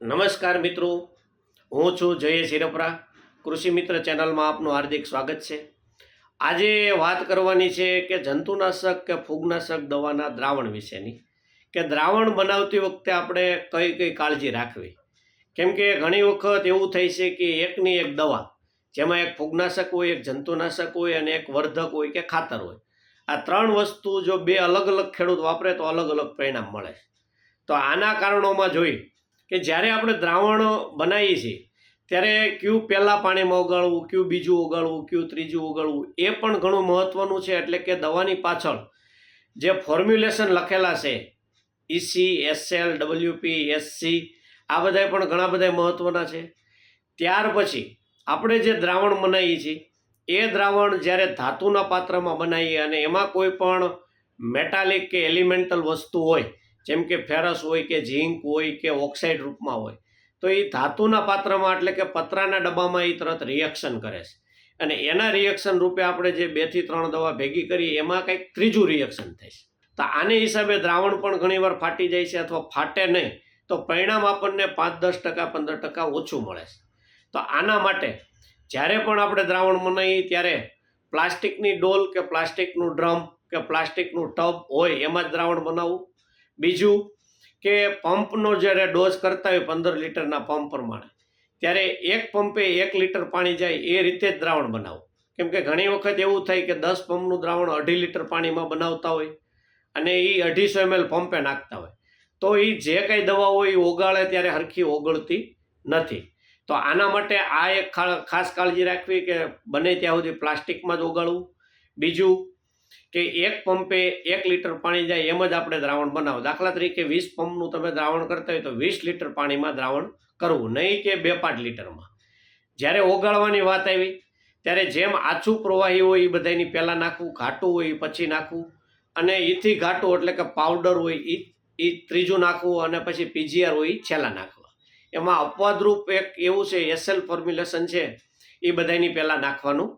નમસ્કાર મિત્રો. હું છું જયેશ હિરપરા. કૃષિ મિત્ર ચેનલમાં આપનું હાર્દિક સ્વાગત છે. આજે વાત કરવાની છે કે જંતુનાશક કે ફૂગનાશક દવાના દ્રાવણ વિશેની. કે દ્રાવણ બનાવતી વખતે આપણે કઈ કઈ કાળજી રાખવી? કેમ કે ઘણી વખત એવું થઈ છે કે એકની એક દવા, જેમાં એક ફૂગનાશક હોય, એક જંતુનાશક હોય અને એક વર્ધક હોય કે ખાતર હોય. આ ત્રણ વસ્તુ જો બે અલગ અલગ ખેડૂત વાપરે તો અલગ અલગ પરિણામ મળે તો આના કારણોમાં જોઈ કે જ્યારે આપણે દ્રાવણ બનાવીએ છીએ, ત્યારે કયું પહેલાં પાણીમાં ઓગાળવું, કયું બીજું ઓગાળવું, કયું ત્રીજું ઓગાળવું, એ પણ ઘણું મહત્ત્વનું છે, એટલે કે દવાની પાછળ જે ફોર્મ્યુલેશન લખેલા છે ઈસી એસએલ ડબલ્યુપી એસસી આ બધા પણ ઘણા બધા મહત્ત્વના છે. ત્યાર પછી આપણે જે દ્રાવણ બનાવીએ છીએ, એ દ્રાવણ જ્યારે ધાતુના પાત્રમાં બનાવીએ અને એમાં કોઈ પણ મેટાલિક કે એલિમેન્ટલ વસ્તુ હોય જેમ કે ફેરસ હોય કે ઝીંક હોય કે ઓક્સાઇડ રૂપમાં હોય, તો એ ધાતુના પાત્રમાં એટલે કે પતરાના ડબ્બામાં એ તરત રિએક્શન કરે છે. અને એના રિએક્શન રૂપે આપણે જે બેથી ત્રણ દવા ભેગી કરીએ, એમાં કંઈક ત્રીજું રિએક્શન થાય છે. તો આને હિસાબે દ્રાવણ પણ ઘણીવાર ફાટી જાય છે અથવા ફાટે નહીં, તો પરિણામ આપણને પાંચ, દસ ટકા, પંદર ટકા ઓછું મળે છે. તો આના માટે જ્યારે પણ આપણે દ્રાવણ બનાવીએ ત્યારે પ્લાસ્ટિકની ડોલ કે પ્લાસ્ટિકનું ડ્રમ કે પ્લાસ્ટિકનું ટબ હોય, એમાં જ દ્રાવણ બનાવવું. બીજું કે પંપનો જ્યારે ડોઝ કરતા હોય પંદર લીટરના પંપ પ્રમાણે, ત્યારે એક પંપે એક લીટર પાણી જાય એ રીતે જ દ્રાવણ બનાવો. કેમ કે ઘણી વખત એવું થાય કે દસ પંપનું દ્રાવણ અઢી લીટર પાણીમાં બનાવતા હોય અને એ અઢીસો એમએલ પંપે નાખતા હોય. તો એ જે કંઈ દવા હોય એ ઓગાળે ત્યારે હરખી ઓગળતી નથી. તો આના માટે આ એક ખાસ કાળજી રાખવી કે બને ત્યાં સુધી પ્લાસ્ટિકમાં જ ઓગાળવું. બીજું કે એક પંપે એક લીટર પાણી જાય એમ જ આપણે દ્રાવણ બનાવો. દાખલા તરીકે વીસ પંપનું તમે દ્રાવણ કરતા હોય તો વીસ લીટર પાણીમાં દ્રાવણ કરવું, નહીં કે બે પાંચ લીટરમાં. જ્યારે ઓગાળવાની વાત આવી, ત્યારે જેમ આછું પ્રવાહી હોય એ બધાની પહેલાં નાખવું, ઘાટું હોય એ પછી નાખવું, અને એથી ઘાટું એટલે કે પાવડર હોય એ એ ત્રીજું નાખવું અને પછી પીજીઆર હોય એ છેલ્લા નાખવા. એમાં અપવાદરૂપ એક એવું છે, એસએલ ફોર્મ્યુલેશન છે એ બધાની પહેલાં નાખવાનું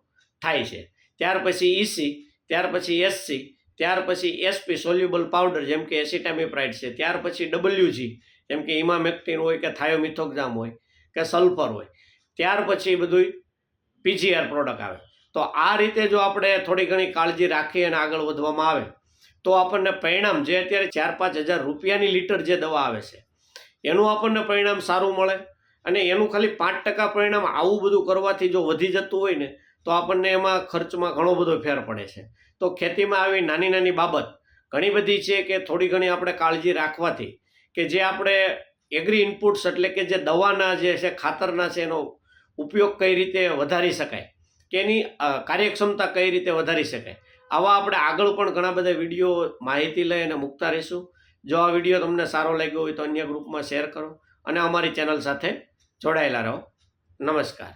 થાય છે. ત્યાર પછી ઈસી ત્યાર પછી એસસી ત્યાર પછી એસપી સોલ્યુબલ પાવડર જેમ કે એસિટામિપ્રાઇડ છે. ત્યાર પછી ડબલ્યુજી જેમ કે ઇમામેક્ટિન હોય કે થાયોમિથોક્ઝામ હોય કે સલ્ફર હોય. ત્યાર પછી બધું પીજીઆર પ્રોડક્ટ આવે. તો આ રીતે જો આપણે થોડી ઘણી કાળજી રાખી અને આગળ વધવામાં આવે, તો આપણને પરિણામ જે અત્યારે ચાર પાંચ હજાર રૂપિયાની લીટર જે દવા આવે છે, એનું આપણને પરિણામ સારું મળે અને એનું ખાલી પાંચ ટકા પરિણામ આવું બધું કરવાથી જો વધી જતું હોય ને તો આપણને એમાં ખર્ચમાં ઘણો બધો ફેર પડે છે. તો ખેતીમાં આવી નાની નાની બાબત ઘણી બધી છે કે થોડી ઘણી આપણે કાળજી રાખવાથી કે જે આપણે એગ્રી ઇનપુટ્સ એટલે કે જે દવાના જે છે, ખાતરના છે એનો ઉપયોગ કઈ રીતે વધારી શકાય, કે એની કાર્યક્ષમતા કઈ રીતે વધારી શકાય. આવા આપણે આગળ પણ ઘણા બધા વીડિયો માહિતી લઈ અને મૂકતા રહીશું. જો આ વીડિયો તમને સારો લાગ્યો હોય તો અન્ય ગ્રુપમાં શેર કરો અને અમારી ચેનલ સાથે જોડાયેલા રહો. નમસ્કાર.